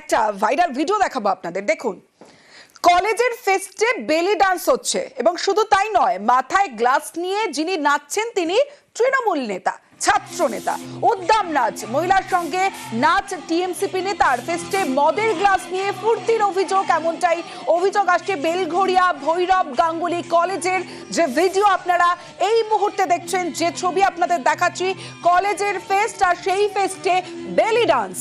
একটা viral video দেখাবো আপনাদের, দেখুন। কলেজের ফেস্টে বেলি ডান্স হচ্ছে এবং শুধু তাই নয়, মাথায় গ্লাস নিয়ে যিনি নাচছেন তিনি তৃণমূল নেতা, ছাত্র নেতা, উদ্দাম নাচ, মহিলার সঙ্গে নাচ টিএমসিপি নেতার ফেস্টে মদের গ্লাস নিয়ে ফুর্তির অভিযোগ, এমনটাই অভিযোগ আসছে বেলঘড়িয়া, ভৈরব, গাঙ্গুলি কলেজের। যে ভিডিও আপনারা এই মুহূর্তে দেখছেন, যে ছবি আপনাদের দেখাচ্ছি, কলেজের ফেস্ট আর সেই ফেস্টে বেলি ডান্স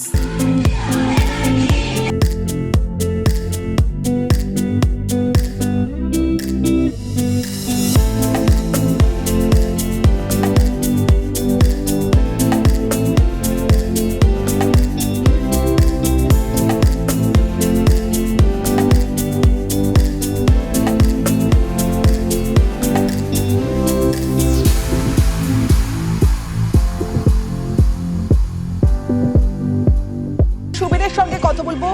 কথা বলব।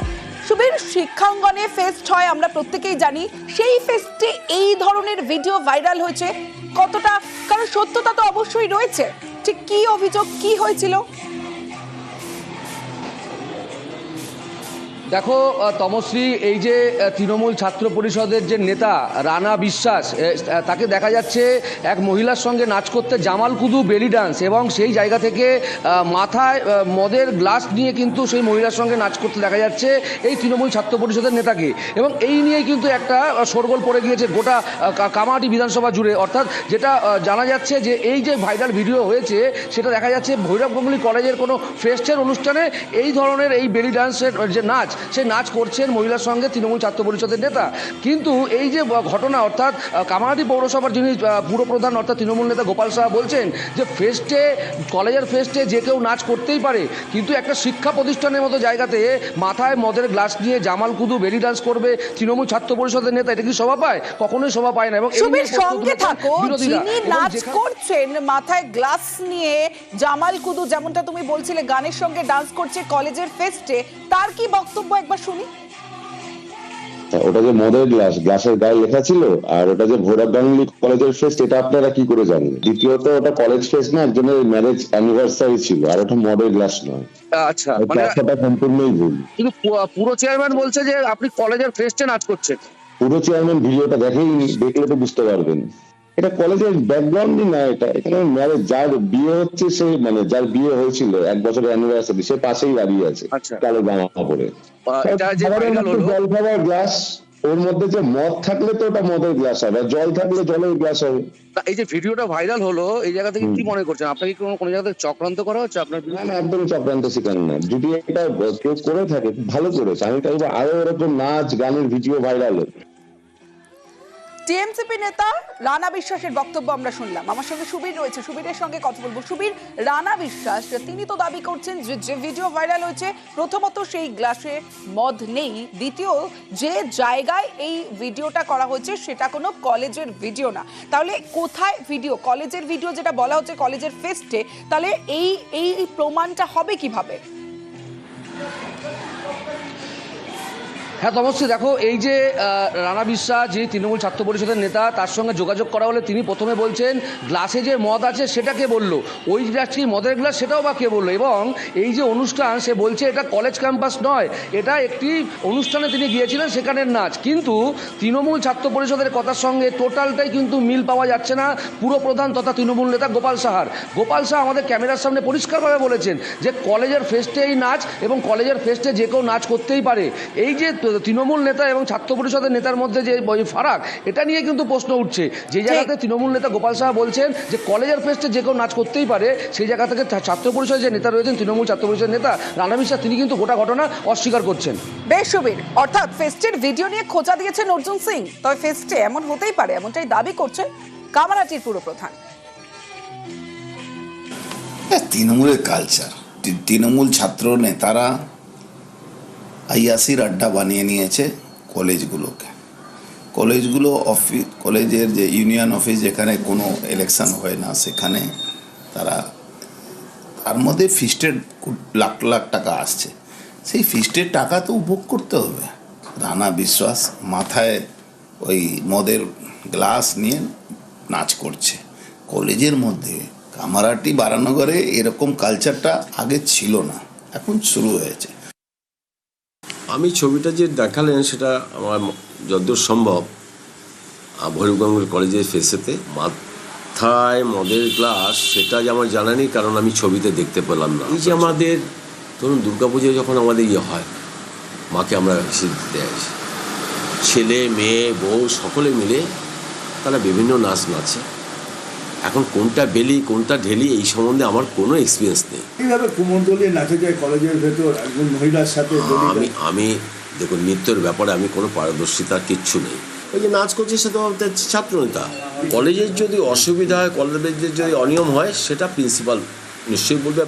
শুভের শিক্ষাঙ্গনে ফেস্ট হয়, আমরা প্রত্যেকেই জানি। সেই ফেস্টে এই ধরনের ভিডিও ভাইরাল হয়েছে। কতটা? কারণ সত্যতা তো অবশ্যই রয়েছে। ঠিক কি অভিযোগ, কি হয়েছিল? দেখো তমশ্রী এই যে তৃণমূল ছাত্র পরিষদের যে নেতা রানা বিশ্বাস তাকে দেখা যাচ্ছে এক মহিলার সঙ্গে নাচ করতে জামাল কুদু বেলি ডান্স এবং সেই জায়গা থেকে মাথায় মদের গ্লাস নিয়ে কিন্তু সেই মহিলার সঙ্গে নাচ করতে দেখা যাচ্ছে এই তৃণমূল ছাত্র পরিষদের নেতাকে। এবং এই নিয়েই কিন্তু একটা আহ, শোরগোল পড়ে গিয়েছে গোটা কামাটি বিধানসভা জুড়ে। অর্থাৎ যেটা জানা যাচ্ছে যে এই যে ভাইরাল ভিডিও হয়েছে সেটা দেখা যাচ্ছে ভৈরব গাঙ্গুলি কলেজের কোনো ফেস্টের অনুষ্ঠানে এই ধরনের এই বেলি ডান্সের যে নাচ সেই নাচ করছেন মহিলার সঙ্গে তৃণমূল ছাত্র পরিষদের নেতা। কিন্তু এই যে ঘটনা অর্থাৎ কামারহাটি পৌরসভার যিনি পুরপ্রধান অর্থাৎ তৃণমূল নেতা গোপাল সাহা বলছেন যে ফেস্টে কলেজের ফেস্টে যে কেউ নাচ করতেই পারে কিন্তু একটা শিক্ষা প্রতিষ্ঠানের মতো জায়গাতে মাথায় মদের গ্লাস নিয়ে জামাল কুদু বেলি ডান্স করবে তৃণমূল ছাত্র পরিষদের নেতা এটা কি শোভা পায়? কখনোই শোভা পায় না এবং সঙ্গে থাকো যিনি নাচ করছেন মাথায় গ্লাস নিয়ে জামাল কুদু যেমনটা তুমি বলছিলে গানের সঙ্গে ডান্স করছে কলেজের ফেস্টে তার কি বক্তব্য একবার শুনি। ওটা যে মদের গ্লাস গ্লাসের গায়ে লেখা ছিল আর ওটা যে গাঙ্গুলি কলেজের ফেস্ট এটা আপনারা কি করে জানেন? দ্বিতীয়ত ওটা কলেজ ফেস্ট না একজনের ম্যারেজ অ্যানিভার্সারি ছিল আর ওটা মদের গ্লাস নয়। আচ্ছা মানে সম্পূর্ণই ভুল। কিন্তু পুরো চেয়ারম্যান বলছে যে আপনি কলেজের ফেস্টে নাচ করছেন। পুরো চেয়ারম্যান ভিডিওটা দেখেইনি দেখলে তো বুঝতে পারবেন। এটা কলেজের ব্যাকগ্রাউন্ডই না এটা। এখানে ম্যারেজ যার বিয়ে হচ্ছে সে মানে যার বিয়ে হয়েছিল এক বছরের অ্যানিভার্সারি সে পাশেই দাঁড়িয়ে আছে আচ্ছা। কালো জামা পরে আহ, এটা যে সাধারণ viral একটা হলো? জল খাবার গ্লাস ওর মধ্যে যে মদ থাকলে তো ওটা মদের গ্লাস হবে আর জল থাকলে জলের গ্লাস হবে এই যে ভিডিওটা ভাইরাল হলো এই জায়গা থেকে কি মনে করছেন? আপনাকে কোনো কোনো জায়গা থেকে চক্রান্ত করা হচ্ছে? আপনার না না একদম চক্রান্ত শিকার না। যদি এটা কেউ করে থাকে ভালো করেছে। আমি চাইব আরও এরকম নাচ গানের ভিডিও ভাইরাল হোক টিএমসিপি নেতা রানা বিশ্বাসের বক্তব্য আমরা শুনলাম। আমার সঙ্গে সুবীর রয়েছে। সুবীরের সঙ্গে কথা বলব। সুবীর, রানা বিশ্বাস, তিনি তো দাবি করছেন যে যে ভিডিও ভাইরাল হয়েছে, প্রথমত সেই গ্লাসে মদ নেই। দ্বিতীয়, যে জায়গায় এই ভিডিওটা করা হয়েছে, সেটা কোনো কলেজের ভিডিও না। তাহলে কোথায় ভিডিও? কলেজের ভিডিও যেটা বলা হচ্ছে কলেজের ফেস্টে, তাহলে এই এই প্রমাণটা হবে কীভাবে? হ্যাঁ তমস্বী দেখো, এই যে রানা বিশ্বাস, যিনি তৃণমূল ছাত্র পরিষদের নেতা, তার সঙ্গে যোগাযোগ করা হলে তিনি প্রথমে বলছেন, গ্লাসে যে মদ আছে, সেটা কে বলল? ওই গ্লাস কি মদের গ্লাস? সেটাও বা কে বলল? এবং এই যে অনুষ্ঠান, সে বলছে, এটা কলেজ ক্যাম্পাস নয়, এটা একটি অনুষ্ঠানে তিনি গিয়েছিলেন সেখানের নাচ। কিন্তু তৃণমূল ছাত্র পরিষদের কথার সঙ্গে টোটালটাই কিন্তু মিল পাওয়া যাচ্ছে না পুরপ্রধান তথা তৃণমূল নেতা গোপাল সাহার। গোপাল সাহা আমাদের ক্যামেরার সামনে পরিষ্কারভাবে বলেছেন যে, কলেজের ফেস্টে এই নাচ এবং কলেজের ফেস্টে যে কেউ নাচ করতেই পারে। এই যে ত- তৃণমূল নেতা এবং ছাত্র পরিষদের নেতার মধ্যে যে ফারাক এটা নিয়ে কিন্তু প্রশ্ন উঠছে। যে জায়গাতে তৃণমূল নেতা গোপাল সাহা বলছেন যে কলেজের ফেস্টে যে কেউ নাচ করতেই পারে সেই জায়গা থেকে ছাত্র পরিষদের যে নেতা রয়েছেন তৃণমূল ছাত্র পরিষদের নেতা রানা বিশ্বাস তিনি কিন্তু গোটা ঘটনা অস্বীকার করছেন। বেশ সুবীর। অর্থাৎ ফেস্টের ভিডিও নিয়ে খোঁজা দিয়েছেন অর্জুন সিং। তবে ফেস্টে এমন হতেই পারে এমনটাই দাবি করছেন কামারাটির পুরপ্রধান তৃণমূলের কালচার তৃণমূল ছাত্র নেতারা আইয়াসির আড্ডা বানিয়ে নিয়েছে কলেজগুলোকে। কলেজগুলো অফিস কলেজের যে ইউনিয়ন অফিস যেখানে কোনো ইলেকশন হয় না, সেখানে তারা, তার মধ্যে ফিস্টের লাখ লাখ টাকা আসছে। সেই ফিস্টের টাকা তো উপভোগ করতে হবে। রানা বিশ্বাস মাথায় ওই মদের গ্লাস নিয়ে নাচ করছে। কলেজের মধ্যে কামারাটি বারানগরে এরকম কালচারটা আগে ছিল না, এখন শুরু হয়েছে। আমি ছবিটা যে দেখালেন, সেটা আমার যতদূর সম্ভব ভৈরবগঞ্জ কলেজের ফেসেতে মাথায় মদের গ্লাস সেটা যে আমার জানা নেই, কারণ আমি ছবিতে দেখতে পেলাম না। এই যে আমাদের, ধরুন দুর্গাপুজোয় যখন আমাদের ইয়ে হয়, মাকে আমরা সিদ্ধ দেয় ছেলে, মেয়ে, বউ, সকলে মিলে তারা বিভিন্ন নাচ নাচে। এখন কোনটা বেলি কোনটা ঢেলি এই সম্বন্ধে আমার কোনো এক্সপিরিয়েন্স নেই। এইভাবে কুমোরদলিয়ে নাচে যায় কলেজের ভেতর একজন মহিলার সাথে আমি আমি দেখুন নৃত্যের ব্যাপারে আমি কোনো পারদর্শিতা কিচ্ছু নেই। ওই যে নাচ করছে সে তো আমাদের ছাত্র নেতা কলেজের যদি অসুবিধা হয় কলেজের যদি অনিয়ম হয় সেটা প্রিন্সিপাল নিশ্চয়ই বলবে।